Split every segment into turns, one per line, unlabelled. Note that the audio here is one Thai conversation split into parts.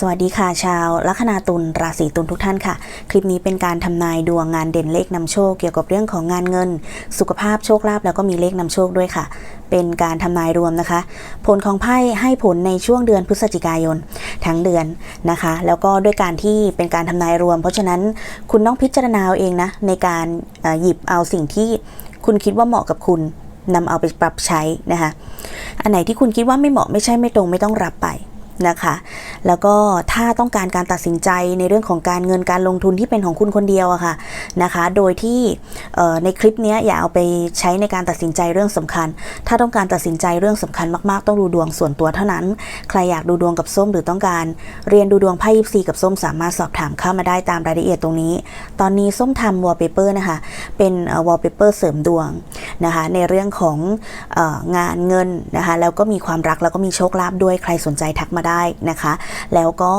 สวัสดีค่ะชาวลัคนาตุลราศีตุลทุกท่านค่ะ คลิปนี้เป็นการทำนายดวงงานเด่นเลขนำโชคเกี่ยวกับเรื่องของงานเงิน สุขภาพโชคลาภแล้วก็มีเลขนำโชคด้วยค่ะ เป็นการทำนายรวมนะคะ ผลของไพ่ให้ผลในช่วงเดือนพฤศจิกายน ทั้งเดือนนะคะ แล้วก็ด้วยการที่เป็นการทำนายรวม เพราะฉะนั้นคุณต้องพิจารณาเอาเองนะในการหยิบเอาสิ่งที่คุณคิดว่าเหมาะกับคุณนำเอาไปปรับใช้นะคะ อันไหนที่คุณคิดว่าไม่เหมาะไม่ใช่ไม่ตรงไม่ต้องรับไป นะคะ แล้วก็ถ้าต้องการการตัดสินใจในเรื่องของการเงินการลงทุนที่เป็นของคุณคนเดียวอะค่ะนะคะ โดยที่ในคลิปนี้อย่าเอาไปใช้ในการตัดสินใจเรื่องสำคัญ ถ้าต้องการตัดสินใจเรื่องสำคัญมากๆ ต้องดูดวงส่วนตัวเท่านั้น ใครอยากดูดวงกับส้มหรือต้องการ เรียนดูดวงไพ่ยิปซีกับส้มสามารถสอบถามเข้ามาได้ตามรายละเอียดตรงนี้ ตอนนี้ส้มทำวอลเปเปอร์นะคะ เป็นวอลเปเปอร์เสริมดวงนะคะ ในเรื่องของงานเงินนะคะ แล้วก็มีความรักแล้วก็มีโชคลาภด้วย ใครสนใจทักมาได้นะคะ แล้วก็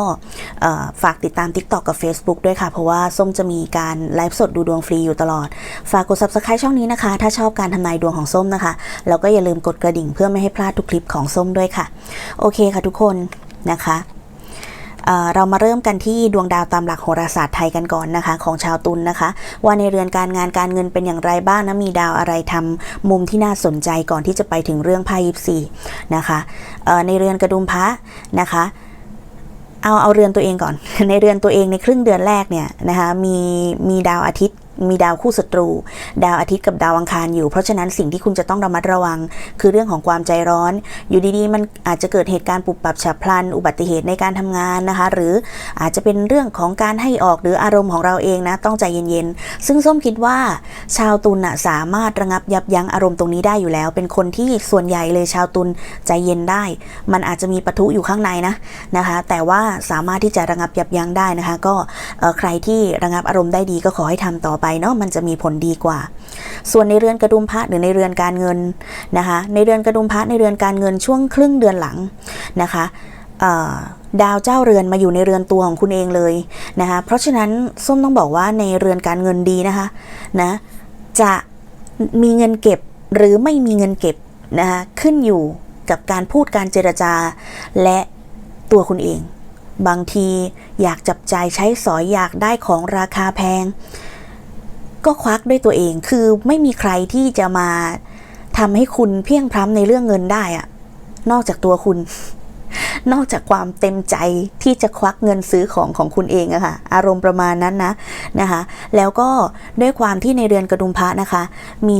ฝากติดตาม TikTok กับ Facebook ด้วยค่ะ เพราะว่าส้มจะมีการไลฟ์สดดูดวงฟรีอยู่ตลอด ฝากกด Subscribe ช่องนี้นะคะ ถ้าชอบการทำนายดวงของส้มนะคะ แล้วก็อย่าลืมกดกระดิ่งเพื่อไม่ให้พลาดทุกคลิปของส้มด้วยค่ะ โอเคค่ะทุกคนนะคะ เรามาเริ่มกันที่ดวงดาวตามหลักโหราศาสตร์ไทยกันก่อนนะคะ ของชาวตุลนนะคะ ว่าในเรือนการงานการเงินเป็นอย่างไรบ้างนะมีดาวอะไรทำมุมที่น่าสนใจก่อนที่จะไปถึงเรื่องไพ่ยิปซีนะคะในเรือนกระดุมพระนะคะเอาเอาเรือนตัวเองก่อน ในเรือนตัวเองในครึ่งเดือนแรกเนี่ยนะคะมีมีดาวอาทิตย์ มีดาวคู่ศัตรู ดาวอาทิตย์กับดาวอังคารอยู่ เพราะฉะนั้นสิ่งที่คุณจะต้องระมัดระวัง คือเรื่องของความใจร้อน อยู่ดีๆ มันอาจจะเกิดเหตุการณ์ปุบปับฉับพลัน อุบัติเหตุในการทำงานนะคะ หรืออาจจะเป็นเรื่องของการให้ออกหรืออารมณ์ของเราเองนะ ต้องใจเย็นๆ ซึ่งส้มคิดว่าชาวตุลน่ะสามารถระงับยับยั้งอารมณ์ตรงนี้ได้อยู่แล้ว เป็นคนที่ส่วนใหญ่เลยชาวตุลใจเย็นได้ มันอาจจะมีปะทุอยู่ข้างในนะนะคะ แต่ว่าสามารถที่จะระงับยับยั้งได้นะคะ ก็ใครที่ระงับอารมณ์ได้ดีก็ขอให้ทำต่อไปเนาะมันจะมีผลดีกว่า ส่วนในเรือนกระดุมพระหรือในเรือนการเงินนะคะในเรือนกระดุมพระในเรือนการเงินช่วงครึ่งเดือนหลังนะคะดาวเจ้าเรือนมาอยู่ในเรือนตัวของคุณเองเลยนะคะเพราะฉะนั้นส้มต้องบอกว่าในเรือนการเงินดีนะคะนะจะมีเงินเก็บหรือไม่มีเงินเก็บนะคะขึ้นอยู่กับการพูดการเจรจา และตัวคุณเอง บางทีอยากจับใจใช้สอยอยากได้ของราคาแพง ก็ควักด้วยตัวเอง คือไม่มีใครที่จะมาทำให้คุณเพียงพร้ำในเรื่องเงินได้อะนอกจากตัวคุณ นอกจากความเต็มใจที่จะควักเงินซื้อของของคุณเองอะค่ะ อารมณ์ประมาณนั้นนะนะคะ แล้วก็ด้วยความที่ในเรือนกระดุมพระนะคะ มี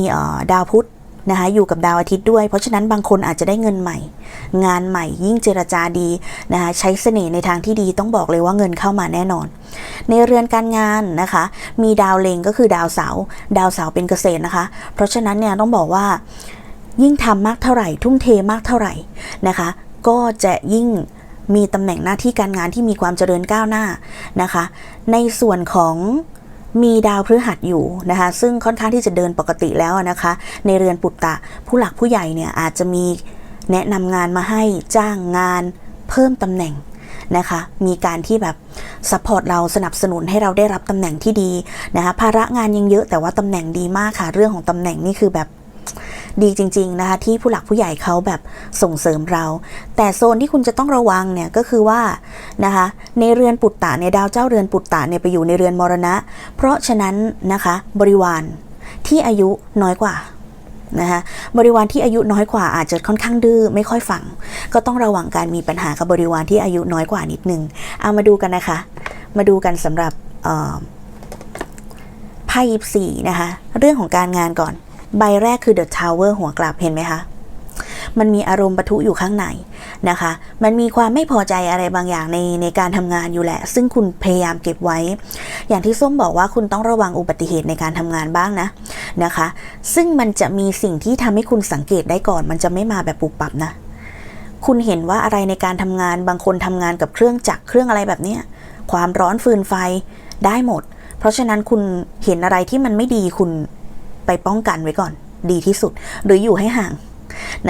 ดาวพุธ นะคะอยู่กับดาวอาทิตย์ด้วย เพราะฉะนั้นบางคนอาจจะได้เงินใหม่ งานใหม่ยิ่งเจรจาดีนะคะใช้เสน่ห์ในทางที่ดีต้องบอกเลยว่าเงินเข้ามาแน่นอน ในเรือนการงานนะคะ มีดาวเลงก็คือดาวเสาดาวเสาเป็นเกษตรนะคะ เพราะฉะนั้นเนี่ยต้องบอกว่ายิ่งทำมากเท่าไหร่ ทุ่มเทมากเท่าไหร่นะคะ ก็จะยิ่งมีตำแหน่งหน้าที่การงานที่มีความเจริญก้าวหน้านะคะ ในส่วนของ มีดาวพฤหัสอยู่นะคะซึ่งค่อนข้างที่จะเดินปกติแล้วนะคะ ในเรือนปุตตะ ผู้หลักผู้ใหญ่เนี่ยอาจจะมีแนะนำงานมาให้จ้างงานเพิ่มตำแหน่งนะคะมีการที่แบบซัพพอร์ตเราสนับสนุนให้เราได้รับตำแหน่งที่ดีนะคะภาระงานยังเยอะแต่ว่าตำแหน่งดีมากค่ะ เรื่องของตำแหน่งนี่คือแบบ ดีจริง ๆนะคะ ที่ผู้หลักผู้ใหญ่เขาแบบส่งเสริมเรา แต่โซนที่คุณจะต้องระวังเนี่ยก็คือว่านะคะในเรือนปุตตะเนี่ยดาวเจ้าเรือนปุตตะเนี่ยไปอยู่ในเรือนมรณะ เพราะฉะนั้นนะคะบริวารที่อายุน้อยกว่านะคะบริวารที่อายุน้อยกว่าอาจจะค่อนข้างดื้อไม่ค่อยฟัง ก็ต้องระวังการมีปัญหากับบริวารที่อายุน้อยกว่านิดนึงเอามาดูกันนะคะ มาดูกันสำหรับไพ่ยิปซีนะคะ เรื่องของการงานก่อน ใบแรกคือ The Tower หัวกลับเห็นไหมคะ มันมีอารมณ์ปะทุอยู่ข้างในนะคะ มันมีความไม่พอใจอะไรบางอย่างในในการทำงานอยู่แหละ ซึ่งคุณพยายามเก็บไว้ อย่างที่ส้มบอกว่าคุณต้องระวังอุบัติเหตุในการทำงานบ้างนะนะคะ ซึ่งมันจะมีสิ่งที่ทำให้คุณสังเกตได้ก่อน มันจะไม่มาแบบปุบปับนะ คุณเห็นว่าอะไรในการทำงานบางคนทำงานกับเครื่องจักรเครื่องอะไรแบบเนี้ยความร้อนฟืนไฟได้หมด เพราะฉะนั้นคุณเห็นอะไรที่มันไม่ดีคุณ ไปป้องกันไว้ก่อน ดีที่สุด หรืออยู่ให้ห่าง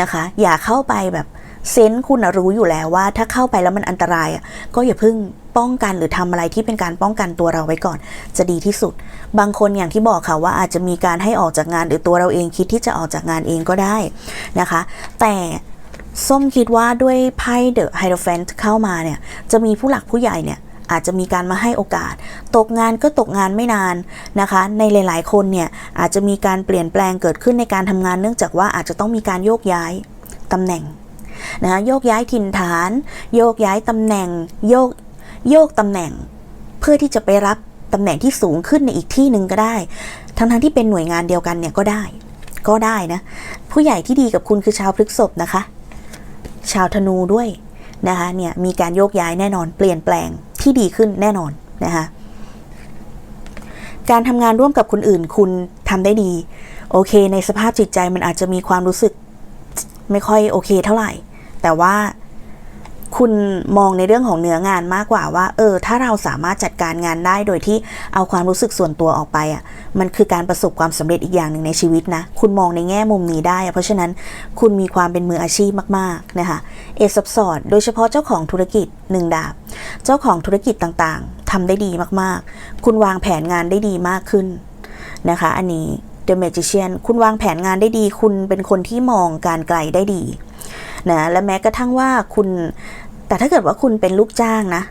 นะคะ อย่าเข้าไปแบบเซนส์คุณรู้อยู่แล้วว่า ถ้าเข้าไปแล้วมันอันตรายอะก็อย่าเพิ่งป้องกันหรือทำอะไรที่เป็นการป้องกันตัวเราไว้ก่อน จะดีที่สุด บางคนอย่างที่บอกค่ะว่าอาจจะมีการให้ออกจากงานหรือตัวเราเองคิดที่จะออกจากงานเองก็ได้นะคะ แต่ส้มคิดว่าด้วยไพ่เดอะไฮโดรแฟนเข้ามาเนี่ยจะมีผู้หลักผู้ใหญ่เนี่ย อาจจะมีการมาให้โอกาส ตกงานก็ตกงานไม่นานนะคะ ในหลาย ๆ คนเนี่ยอาจจะมีการเปลี่ยนแปลงเกิดขึ้นในการทำงานเนื่องจากว่าอาจจะต้องมีการโยกย้ายตำแหน่งนะคะโยกย้ายถิ่นฐาน โยกย้ายตำแหน่ง โยกโยกตำแหน่ง เพื่อที่จะไปรับตำแหน่งที่สูงขึ้นในอีกที่หนึ่งก็ได้ ทั้งๆที่เป็นหน่วยงานเดียวกันเนี่ยก็ได้ ก็ได้นะ ผู้ใหญ่ที่ดีกับคุณคือชาวพฤษภนะคะ ชาวธนูด้วยนะคะเนี่ยมีการโยกย้ายแน่นอนเปลี่ยนแปลง ที่ดีขึ้นแน่นอนนะคะการทำงานร่วมกับคนอื่นคุณทำได้ดี โอเค ในสภาพจิตใจมันอาจจะมีความรู้สึกไม่ค่อยโอเคเท่าไหร่ แต่ว่า คุณมองในเรื่องของเนื้องานมากกว่าว่า เออ ถ้าเราสามารถจัดการงานได้โดยที่เอาความรู้สึกส่วนตัวออกไปอะ มันคือการประสบความสำเร็จอีกอย่างหนึ่งในชีวิตนะ คุณมองในแง่มุมนี้ได้ เพราะฉะนั้นคุณมีความเป็นมืออาชีพมากๆนะคะ เอซับสอดโดยเฉพาะเจ้าของธุรกิจหนึ่งดาบ เจ้าของธุรกิจต่างๆทำได้ดีมากๆ คุณวางแผนงานได้ดีมากขึ้นนะคะ อันนี้ The Magician คุณวางแผนงานได้ดี คุณเป็นคนที่มองการไกลได้ดี นะและแม้กระทั่งว่าคุณ แต่ถ้าเกิดว่าคุณเป็นลูกจ้างนะ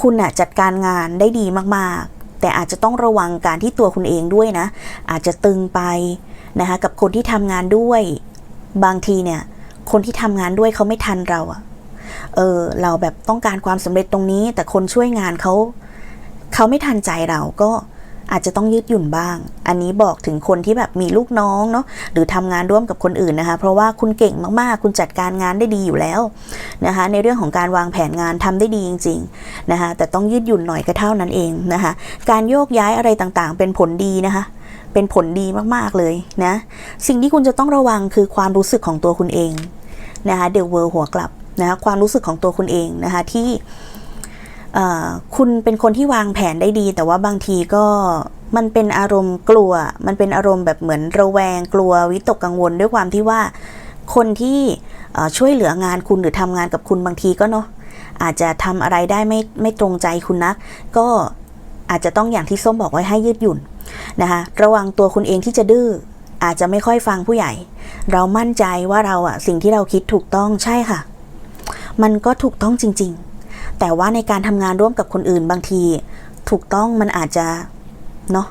คุณอะจัดการงานได้ดีมากๆ แต่อาจจะต้องระวังการที่ตัวคุณเองด้วยนะ อาจจะตึงไปนะคะกับคนที่ทำงานด้วย บางทีเนี่ย คนที่ทำงานด้วยเขาไม่ทันเราอะเออเราแบบต้องการความสำเร็จตรงนี้ แต่คนช่วยงานเขาเขาไม่ทันใจเราก็ อาจจะต้องยืดหยุ่นบ้าง อันนี้บอกถึงคนที่แบบมีลูกน้องเนาะหรือทำงานร่วมกับคนอื่นนะคะ เพราะว่าคุณเก่งมากๆ คุณจัดการงานได้ดีอยู่แล้วนะคะ ในเรื่องของการวางแผนงานทำได้ดีจริงๆนะคะ แต่ต้องยืดหยุ่นหน่อยก็เท่านั้นเองนะคะ การโยกย้ายอะไรต่างๆ เป็นผลดีนะคะเป็นผลดีมากๆเลยนะ สิ่งที่คุณจะต้องระวังคือความรู้สึกของตัวคุณเองนะคะเดลเวอร์หัวกลับนะคะความรู้สึกของตัวคุณเองนะคะที่ คุณเป็นคนที่วางแผนได้ดี แต่ว่าบางทีก็มันเป็นอารมณ์กลัว มันเป็นอารมณ์แบบเหมือนระแวงกลัววิตกกังวลด้วยความที่ว่าคนที่ช่วยเหลืองานคุณหรือทำงานกับคุณบางทีก็เนาะอาจจะทำอะไรได้ไม่ไม่ตรงใจคุณนัก ก็อาจจะต้องอย่างที่ส้มบอกไว้ให้ยืดหยุ่นนะคะระวังตัวคุณเองที่จะดื้ออาจจะไม่ค่อยฟังผู้ใหญ่ เรามั่นใจว่าเราอะสิ่งที่เราคิดถูกต้องใช่ค่ะ มันก็ถูกต้องจริง ๆ แต่ว่าในการทำงานร่วมกับคนอื่นบางที ถูกต้องมันอาจจะเนาะ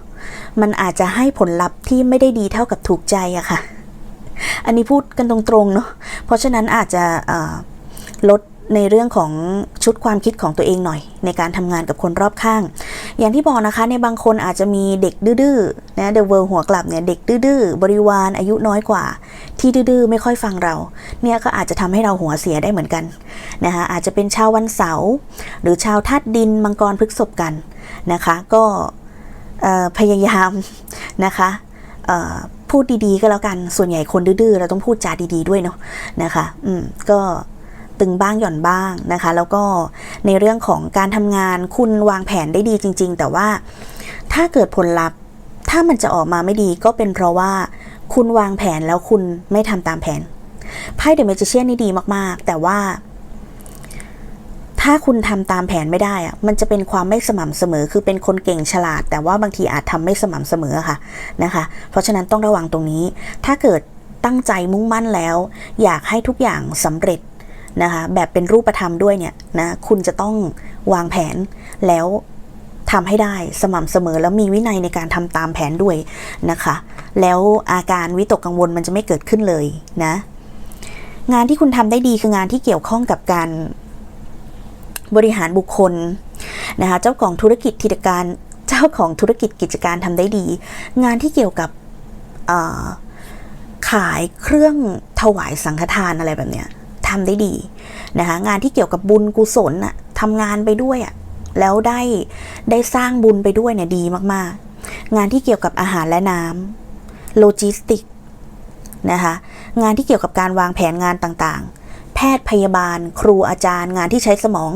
มันอาจจะให้ผลลัพธ์ที่ไม่ได้ดีเท่ากับถูกใจอะค่ะ อันนี้พูดกันตรงๆเนาะเพราะฉะนั้นอาจจะลดในเรื่องของชุดความคิดของตัวเองหน่อย ในการทำงานกับคนรอบข้าง อย่างที่บอกนะคะในบางคนอาจจะมีเด็กดื้อๆนะเดอะเวิร์หัวกลับเนี่ยเด็กดื้อๆบริวารอายุน้อยกว่า ที่ดื้อๆไม่ค่อยฟังเรา เนี่ยก็อาจจะทำให้เราหัวเสียได้เหมือนกันนะคะอาจจะเป็นชาววันเสาร์หรือชาวธาตุดินมังกรพฤกษบกันนะคะก็พยายามนะคะพูดดีๆก็แล้วกันส่วนใหญ่คนดื้อๆเราต้องพูดจาดีๆด้วยเนาะนะคะ อืมก็ ตึงบ้างหย่อนบ้างนะคะ แล้วก็ในเรื่องของการทำงานคุณวางแผนได้ดีจริง ๆ แต่ว่าถ้าเกิดผลลัพธ์ ถ้ามันจะออกมาไม่ดีก็เป็นเพราะว่าคุณวางแผนแล้วคุณไม่ทำตามแผนไพ่เดอะเมจิเชียนนี่ดีมากๆ แต่ว่า ถ้าคุณทำตามแผนไม่ได้อะมันจะเป็นความไม่สม่ำเสมอ คือเป็นคนเก่งฉลาด แต่ว่าบางทีอาจทำไม่สม่ำเสมอค่ะนะคะ เพราะฉะนั้นต้องระวังตรงนี้ ถ้าเกิดตั้งใจมุ่งมั่นแล้ว อยากให้ทุกอย่างสำเร็จ นะคะแบบเป็นรูปธรรมด้วยเนี่ยนะคุณจะต้องวางแผนแล้วทำให้ได้สม่ำเสมอแล้วมีวินัยในการทำตามแผนด้วยนะคะ แล้วอาการวิตกกังวลมันจะไม่เกิดขึ้นเลยนะ งานที่คุณทำได้ดีคืองานที่เกี่ยวข้องกับการบริหารบุคคลนะคะเจ้าของธุรกิจกิจการเจ้าของธุรกิจกิจการทำได้ดี งานที่เกี่ยวกับขายเครื่องถวายสังฆทานอะไรแบบเนี้ย ทำได้ดีนะคะงานที่เกี่ยวกับบุญกุศลอะทำงานไปด้วยอะแล้วได้ได้สร้างบุญไปด้วยเนี่ยดีมากๆ งานที่เกี่ยวกับอาหารและน้ำโลจิสติกนะคะงานที่เกี่ยวกับการวางแผนงานต่างๆ แพทย์พยาบาล ครูอาจารย์ งานที่ใช้สมอง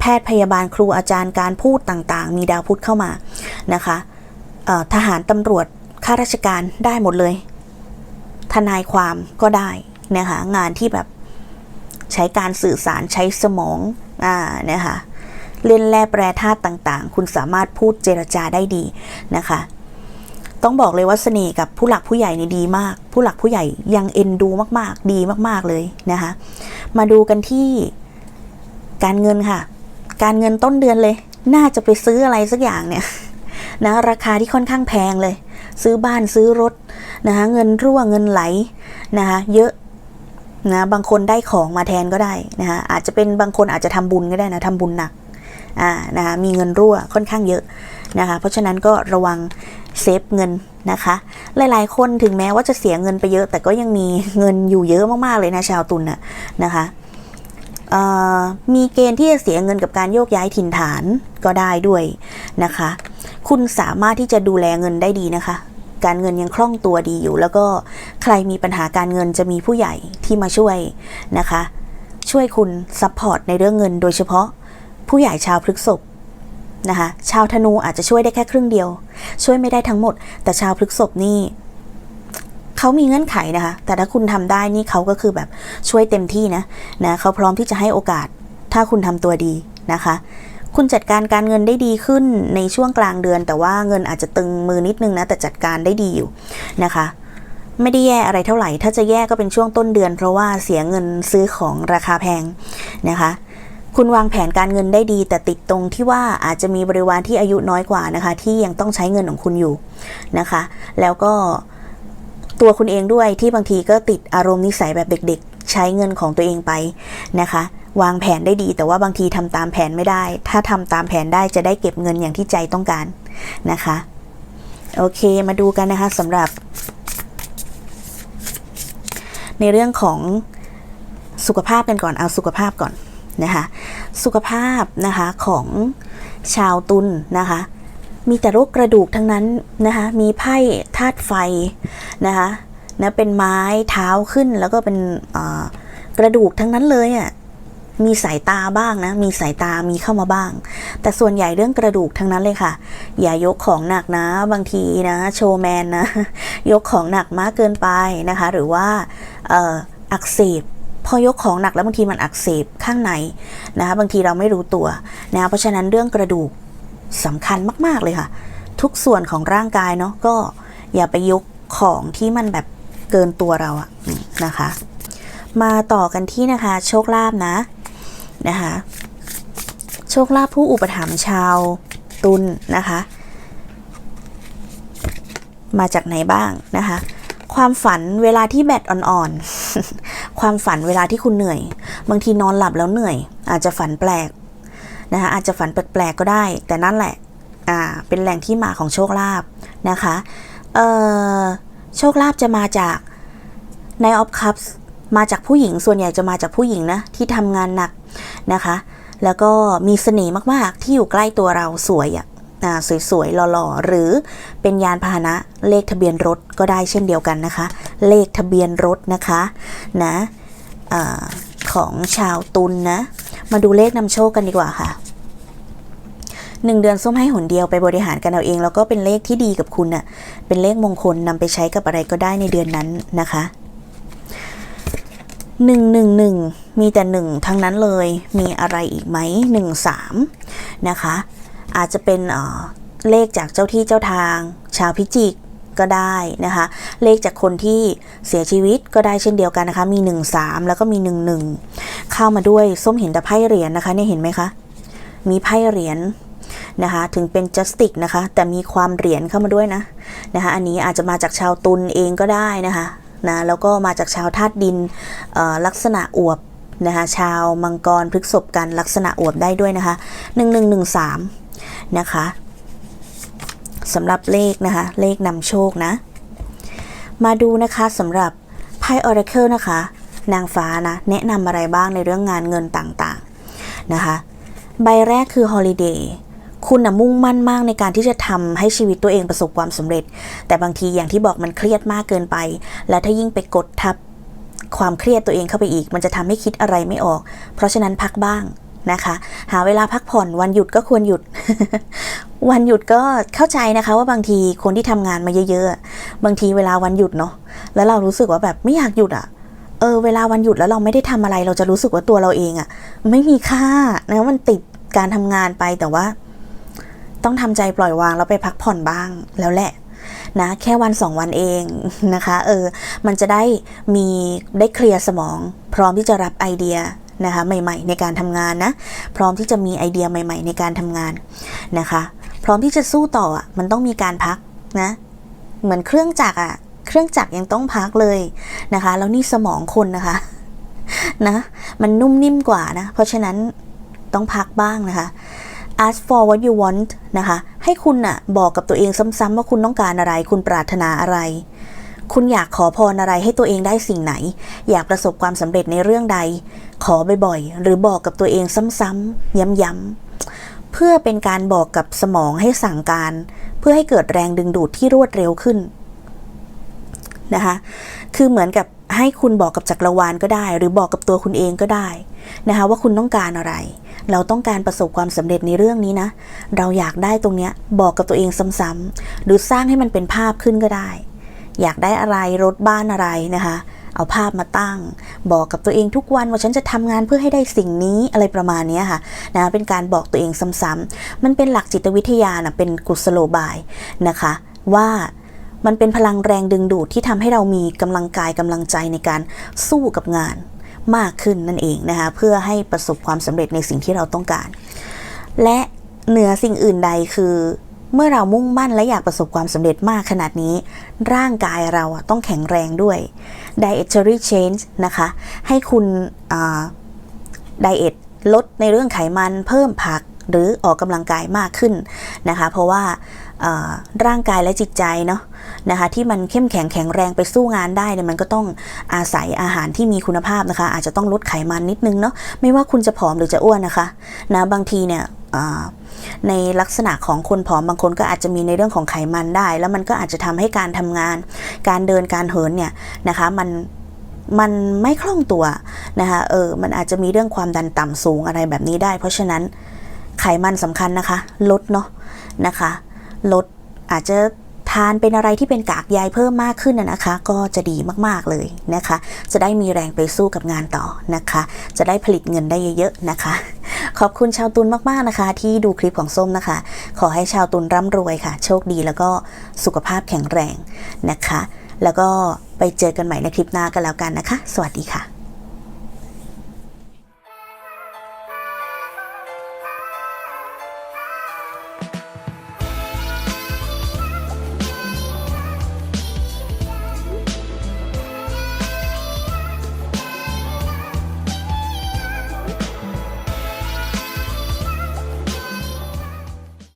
แพทย์พยาบาลครูอาจารย์การพูดต่างๆ มีดาวพุธเข้ามานะคะทหารตำรวจข้าราชการได้หมดเลย ทนายความก็ได้นะคะงานที่แบบ ใช้การสื่อสารใช้สมองอ่านะคะเล่นแร่แปรธาตุต่างๆ คุณสามารถพูดเจรจาได้ดีนะคะ ต้องบอกเลยว่าเสน่ห์กับผู้หลักผู้ใหญ่นี่ดีมาก ผู้หลักผู้ใหญ่ยังเอ็นดูมากๆ ดีมากๆเลยนะคะ มาดูกันที่การเงินค่ะ การเงินต้นเดือนเลย น่าจะไปซื้ออะไรสักอย่างเนี่ยนะราคาที่ค่อนข้างแพงเลย ซื้อบ้านซื้อรถนะคะเงินรั่วเงินไหลนะคะเยอะ นะบางคนได้ของมาแทนก็ได้นะคะอาจจะเป็นบางคนอาจจะทำบุญก็ได้นะทำบุญหนักอ่านะคะมีเงินรั่วค่อนข้างเยอะนะคะเพราะฉะนั้นก็ระวังเซฟเงินนะคะ หลายๆ คนถึงแม้ว่าจะเสียเงินไปเยอะ แต่ก็ยังมีเงินอยู่เยอะมากๆเลยนะชาวตุลน่ะนะคะมีเกณฑ์ที่จะเสียเงินกับการโยกย้ายถิ่นฐานก็ได้ด้วยนะคะ คุณสามารถที่จะดูแลเงินได้ดีนะคะ การเงินยังคล่องตัวดีอยู่ แล้วก็ใครมีปัญหาการเงินจะมีผู้ใหญ่ที่มาช่วยนะคะ ช่วยคุณซัพพอร์ตในเรื่องเงิน โดยเฉพาะผู้ใหญ่ชาวพฤกษภนะคะชาวธนูอาจจะช่วยได้แค่ครึ่งเดียว ช่วยไม่ได้ทั้งหมด แต่ชาวพฤกษภนี่เขามีเงื่อนไขนะคะ แต่ถ้าคุณทำได้นี่เขาก็คือแบบช่วยเต็มที่นะนะเขาพร้อมที่จะให้โอกาส ถ้าคุณทำตัวดีนะคะ คุณจัดการการเงินได้ดีขึ้นในช่วงกลางเดือน แต่ว่าเงินอาจจะตึงมือนิดนึงนะแต่จัดการได้ดีอยู่นะคะไม่ได้แย่อะไรเท่าไหร่ ถ้าจะแย่ก็เป็นช่วงต้นเดือน เพราะว่าเสียเงินซื้อของราคาแพงนะคะ คุณวางแผนการเงินได้ดี แต่ติดตรงที่ว่าอาจจะมีบริวารที่อายุน้อยกว่านะคะ ที่ยังต้องใช้เงินของคุณอยู่นะคะ แล้วก็ตัวคุณเองด้วยที่บางทีก็ติดอารมณ์นิสัยแบบเด็ก ๆ ใช้เงินของตัวเองไปนะคะ วางแผนได้ดี แต่ว่าบางทีทำตามแผนไม่ได้ ถ้าทำตามแผนได้จะได้เก็บเงินอย่างที่ใจต้องการนะคะ โอเคมาดูกันนะคะสำหรับ ในเรื่องของสุขภาพกันก่อนเอาสุขภาพก่อนนะคะ สุขภาพนะคะของชาวตุลนะคะมีแต่โรคกระดูกทั้งนั้นนะคะ มีไพ่ธาตุไฟนะคะนะเป็นไม้เท้าขึ้นแล้วก็เป็นกระดูกทั้งนั้นเลยอะ่ะ มีสายตาบ้างนะ มีสายตามีเข้ามาบ้าง แต่ส่วนใหญ่เรื่องกระดูกทั้งนั้นเลยค่ะ อย่ายกของหนักนะ บางทีนะ โชว์แมนนะ ยกของหนักมากเกินไปนะคะ หรือว่าเอ่ออักเสบพอยกของหนักแล้วบางทีมันอักเสบข้างในนะคะบางทีเราไม่รู้ตัวนะเพราะฉะนั้นเรื่องกระดูกสำคัญมาก ๆ เลยค่ะ ทุกส่วนของร่างกายเนาะก็อย่าไปยกของที่มันแบบเกินตัวเราอะนะคะ มาต่อกันที่นะคะ โชคลาภนะ นะคะโชคลาภผู้อุปถัมภ์ชาวตุลนะคะ มาจากไหนบ้างนะคะ ความฝันเวลาที่แบตอ่อนๆ ความฝันเวลาที่คุณเหนื่อย บางทีนอนหลับแล้วเหนื่อย อาจจะฝันแปลกนะคะอาจจะฝันแปลกๆก็ได้ แต่นั่นแหละอ่าเป็นแหล่งที่มาของโชคลาภนะคะเอ่อโชคลาภจะมาจากในออฟคัพ มาจากผู้หญิงส่วนใหญ่จะมาจากผู้หญิงนะที่ทำงานหนักนะคะ แล้วก็มีเสน่ห์มากๆ ที่อยู่ใกล้ตัวเราสวยอะอ่าสวยๆหล่อๆ หรือเป็นยานพาหนะเลขทะเบียนรถก็ได้เช่นเดียวกันนะคะ เลขทะเบียนรถนะคะนะอาของชาวตุลนนะ มาดูเลขนำโชคกันดีกว่าค่ะหนึ่งเดือนส้มให้หนเดียวไปบริหารกันเอาเอง แล้วก็เป็นเลขที่ดีกับคุณน่ะเป็นเลขมงคลนำไปใช้กับอะไรก็ได้ในเดือนนั้นนะคะ หนึ่งหนึ่งหนึ่งมีแต่หนึ่งทั้งนั้นเลย มีอะไรอีกไหมหนึ่งสามนะคะ อาจจะเป็นเเลขจากเจ้าที่เจ้าทาง ชาวพิจิกก็ได้นะคะ เลขจากคนที่เสียชีวิตก็ได้เช่นเดียวกันนะคะ มี 1 3 แล้วก็มี 1 1 เข้ามาด้วยส้มเห็นแต่ไพ่เหรียญนะคะเนี่ยเห็นไหมคะ มีไพ่เหรียญนะคะถึงเป็นจัสติกนะคะ แต่มีความเหรียญเข้ามาด้วยนะนะคะอันนี้อาจจะมาจากชาวตุลเองก็ได้นะคะ นะแล้วก็มาจากชาวธาตุดินลักษณะอวบนะคะชาวมังกรพฤกษบกันลักษณะอวบได้ด้วยนะคะ 1113 นะคะสำหรับเลขนะคะ เลขนำโชคนะ มาดูนะคะสำหรับไพ่ Oracle นะคะ นางฟ้านะ แนะนำอะไรบ้างในเรื่องงานเงินต่างๆนะคะ ใบแรกคือ Holiday คุณนะมุ่งมั่นมากในการที่จะทำให้ชีวิตตัวเองประสบความสำเร็จ แต่บางทีอย่างที่บอกมันเครียดมากเกินไป และถ้ายิ่งไปกดทับความเครียดตัวเองเข้าไปอีก มันจะทำให้คิดอะไรไม่ออก เพราะฉะนั้นพักบ้างนะคะ หาเวลาพักผ่อนวันหยุดก็ควรหยุด วันหยุดก็เข้าใจนะคะ ว่าบางทีคนที่ทำงานมาเยอะๆ บางทีเวลาวันหยุดเนาะแล้วเรารู้สึกว่าแบบไม่อยากหยุดอะ่ะเออเวลาวันหยุดแล้วเราไม่ได้ทำอะไร เราจะรู้สึกว่าตัวเราเองอะ่ะ ไม่มีค่านะมันติดการทำงานไปแต่ว่า ต้องทำใจปล่อยวางแล้วไปพักผ่อนบ้างแล้วแหละนะแค่วันสองวันเองนะคะเออมันจะได้มีได้เคลียร์สมอง พร้อมที่จะรับไอเดียนะคะใหม่ๆ ในการทำงานนะ พร้อมที่จะมีไอเดียใหม่ ๆ ในการทำงานนะคะ พร้อมที่จะสู้ต่ออะมันต้องมีการพักนะเหมือนเครื่องจักรอะเครื่องจักรยังต้องพักเลยนะคะ แล้วนี่สมองคนนะคะนะมันนุ่มนิ่มกว่านะ เพราะฉะนั้นต้องพักบ้างนะคะ ask for what you want นะคะ ให้คุณน่ะบอกกับตัวเองซ้ำๆว่าคุณต้องการอะไร คุณปรารถนาอะไร คุณอยากขอพรอะไรให้ตัวเองได้สิ่งไหน อยากประสบความสำเร็จในเรื่องใด ขอบ่อยๆ หรือบอกกับตัวเองซ้ำๆย้ำๆ เพื่อเป็นการบอกกับสมองให้สั่งการ เพื่อให้เกิดแรงดึงดูดที่รวดเร็วขึ้นนะคะ คือเหมือนกับให้คุณบอกกับจักรวาลก็ได้ หรือบอกกับตัวคุณเองก็ได้นะคะว่าคุณต้องการอะไร เราต้องการประสบความสำเร็จในเรื่องนี้นะ เราอยากได้ตรงเนี้ยบอกกับตัวเองซ้ำๆหรือสร้างให้มันเป็นภาพขึ้นก็ได้ อยากได้อะไรรถบ้านอะไรนะคะ เอาภาพมาตั้ง บอกกับตัวเองทุกวันว่าฉันจะทำงานเพื่อให้ได้สิ่งนี้อะไรประมาณนี้ค่ะนะเป็นการบอกตัวเองซ้ำๆมันเป็นหลักจิตวิทยานะเป็นกุศโลบายนะคะ ว่ามันเป็นพลังแรงดึงดูดที่ทำให้เรามีกำลังกายกำลังใจในการสู้กับงาน มากขึ้นนั่นเองนะคะเพื่อให้ประสบความสำเร็จในสิ่งที่เราต้องการ และเหนือสิ่งอื่นใดคือ เมื่อเรามุ่งมั่นและอยากประสบความสำเร็จมากขนาดนี้ ร่างกายเราต้องแข็งแรงด้วย dietary change นะคะ ให้คุณไดเอทลดในเรื่องไขมันเพิ่มผักหรือออกกำลังกายมากขึ้นนะคะ เพราะว่าอ่าร่างกายและจิตใจเนาะ นะคะที่มันเข้มแข็งแข็งแรงไปสู้งานได้เนี่ยมันก็ต้องอาศัยอาหารที่มีคุณภาพนะคะ อาจจะต้องลดไขมันนิดนึงเนาะไม่ว่าคุณจะผอมหรือจะอ้วนนะคะนะบางทีเนี่ยในลักษณะของคนผอมบางคนก็อาจจะมีในเรื่องของไขมันได้ แล้วมันก็อาจจะทำให้การทำงาน การเดินการเหินเนี่ยนะคะมันมันไม่คล่องตัวนะคะเออมันอาจจะมีเรื่องความดันต่ำสูงอะไรแบบนี้ได้ เพราะฉะนั้นไขมันสำคัญนะคะ ลดเนาะนะคะ ลดอาจจะานเป็นอะไรที่เป็นกากใยเพิ่มมากขึ้นนะคะ ก็จะดีมากๆเลยนะคะ จะได้มีแรงไปสู้กับงานต่อนะคะ จะได้ผลิตเงินได้เยอะๆนะคะ ขอบคุณชาวตุลมากๆนะคะ ที่ดูคลิปของส้มนะคะ ขอให้ชาวตุลร่ำรวยค่ะ โชคดีแล้วก็สุขภาพแข็งแรงนะคะ แล้วก็ไปเจอกันใหม่ในคลิปหน้ากันแล้วกันนะคะ สวัสดีค่ะ